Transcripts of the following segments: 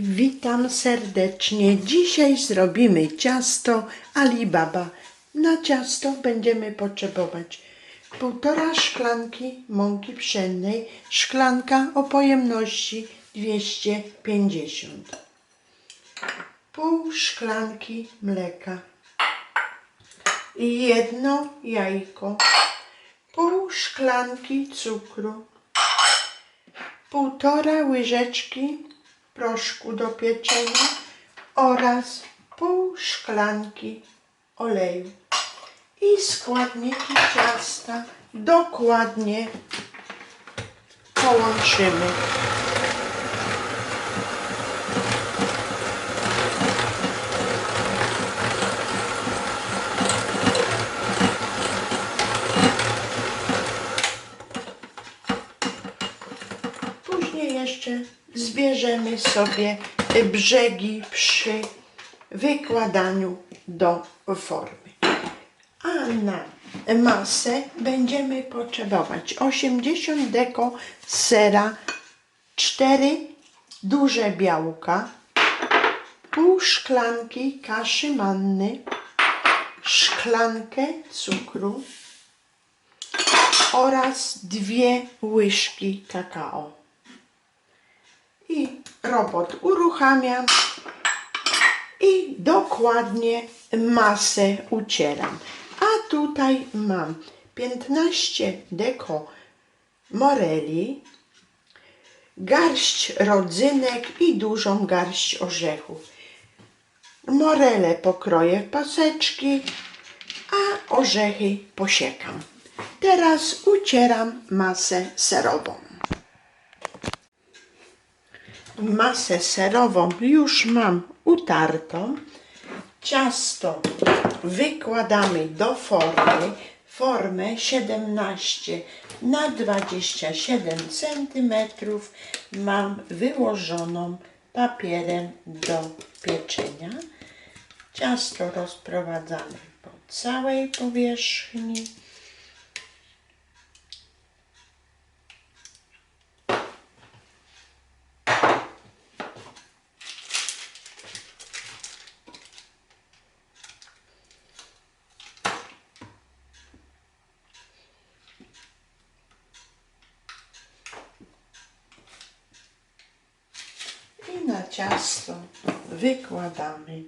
Witam serdecznie. Dzisiaj zrobimy ciasto Alibaba. Na ciasto będziemy potrzebować półtora szklanki mąki pszennej, szklanka o pojemności 250, pół szklanki mleka i jedno jajko, pół szklanki cukru, półtora łyżeczki proszku do pieczenia oraz pół szklanki oleju. I składniki ciasta dokładnie połączymy. Później jeszcze zbierzemy sobie brzegi przy wykładaniu do formy. A na masę będziemy potrzebować 80 deko sera, 4 duże białka, pół szklanki kaszy manny, szklankę cukru oraz dwie łyżki kakao robot uruchamiam i dokładnie masę ucieram. A tutaj mam 15 deko moreli, garść rodzynek i dużą garść orzechów. Morele pokroję w paseczki, a orzechy posiekam. Teraz ucieram masę serową. Masę serową już mam utartą. Ciasto wykładamy do formy. Formę 17 na 27 cm mam wyłożoną papierem do pieczenia. Ciasto rozprowadzamy po całej powierzchni. I na ciasto wykładamy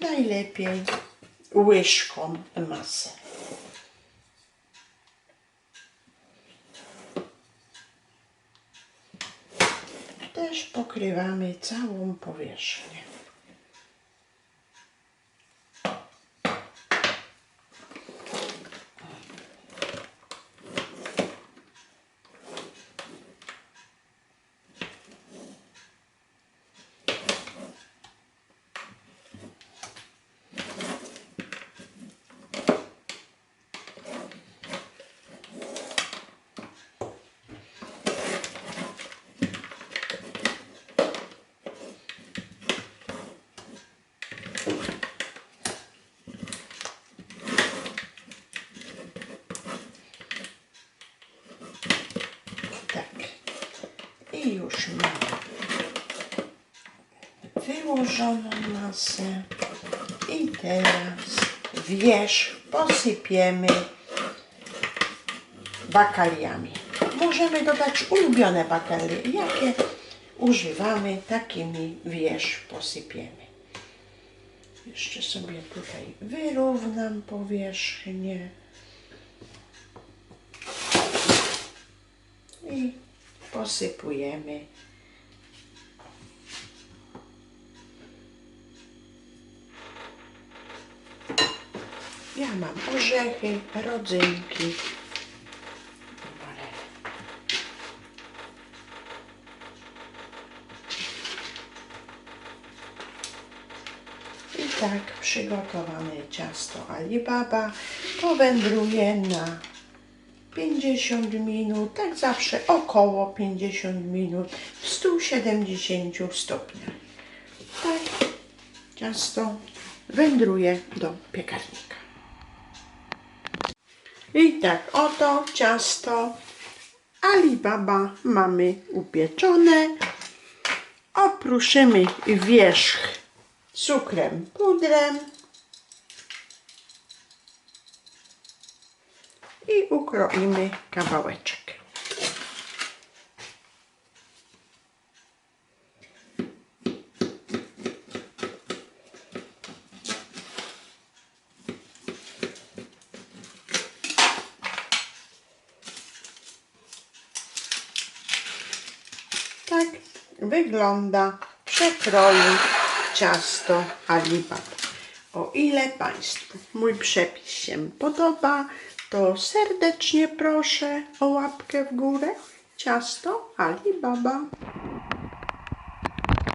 najlepiej łyżką masę. Też pokrywamy całą powierzchnię. Tak. I już mam wyłożoną masę. I teraz wierzch posypiemy bakaliami. Możemy dodać ulubione bakalie, jakie używamy, takimi wierzch posypiemy. Jeszcze sobie tutaj wyrównam powierzchnię. i posypujemy. Ja mam orzechy, rodzynki. I tak przygotowane ciasto Alibaba powędruje na 50 minut, tak zawsze około 50 minut w 170 stopniach. Tak ciasto wędruje do piekarnika. I tak oto ciasto Alibaba mamy upieczone. Opruszymy wierzch cukrem, pudrem i ukroimy kawałeczek. Tak wygląda przekroju ciasto Alibaba. O ile Państwu mój przepis się podoba, to serdecznie proszę o łapkę w górę. Ciasto Alibaba.